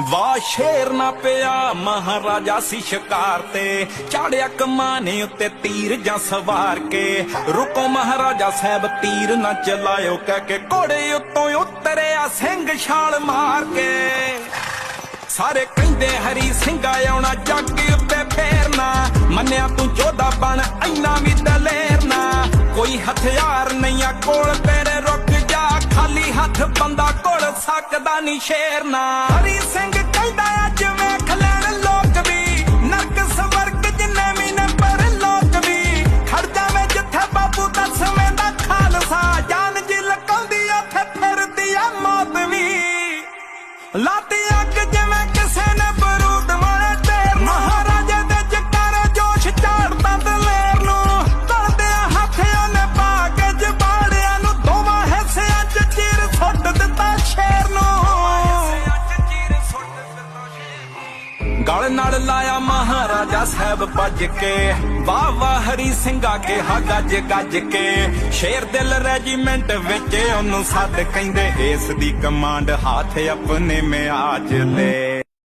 ਵਾਹ ਸ਼ੇਰ ਨਾ ਪਿਆ ਮਹਾਰਾਜਾ ਸੀ ਸ਼ਿਕਾਰ ਤੇ। ਚਾੜਿਆ ਕਮਾਨੇ ਉੱਤੇ ਤੀਰ ਜਾਂ ਸਵਾਰ ਕੇ। ਰੁਕੋ ਮਹਾਰਾਜਾ ਸਾਹਿਬ, ਤੀਰ ਨਾ ਚਲਾਇਓ ਕਹਿ ਕੇ। ਘੋੜੇ ਉੱਤੋਂ ਉਤਰਿਆ ਸਿੰਘ ਛਾਲ ਮਾਰ ਕੇ। ਸਾਰੇ ਕਹਿੰਦੇ ਹਰੀ ਸਿੰਘਾ ਆਉਣਾ, ਜੱਗ ਉੱਤੇ ਫੇਰਨਾ। ਮੰਨਿਆ ਤੂੰ ਜੋਧਾ ਬਣ, ਇੰਨਾ ਵੀ ਦਲੇਰ ਨਾ ਕੋਈ ਹਥਿਆਰ ਨਹੀਂ ਆ ਕੋਲ, ਤੇਰੇ ਰੁਕ ਜਾ। ਖਾਲੀ ਹੱਥ ਬੰਦਾ ਸਕਦਾ ਨਹੀਂ ਸ਼ੇਰ ਨਾ। ਹਰੀ ਸਿੰਘ ਕਹਿੰਦਾ, ਅੱਜ ਵੇਖ ਲੈਣ ਲੋਕ ਵੀ। ਨਰਕ ਸਵਰਗ ਜਿੰਨੇ ਵੀ ਨੇ ਪਰ ਲੋਕ ਵੀ। ਖੜ ਜਾਵੇ ਜਿੱਥੇ ਬਾਪੂ ਦਸਵੇਂ ਦਾ ਖਾਲਸਾ। ਜਾਨ ਜੀ ਲਕਾਉਂਦੀ ਉੱਥੇ ਫਿਰਦੀ ਆ ਮੌਤ ਵੀ। ਲਾਤੀ ਅੱਗ ਗਲ ਨਾਲ ਲਾਇਆ ਮਹਾਰਾਜਾ ਸਾਹਿਬ ਭੱਜ ਕੇ। ਵਾਹ ਵਾਹ ਹਰੀ ਸਿੰਘਾ ਕੇ ਹਾ ਗੱਜ ਗੱਜ ਕੇ। ਸ਼ੇਰ ਦਿਲ ਰੈਜੀਮੈਂਟ ਵਿੱਚ ਉਹਨੂੰ ਸੱਦ ਕਹਿੰਦੇ, ਇਸ ਦੀ ਕਮਾਂਡ ਹੱਥ ਆਪਣੇ ਮਿਆਜ ਲੈ।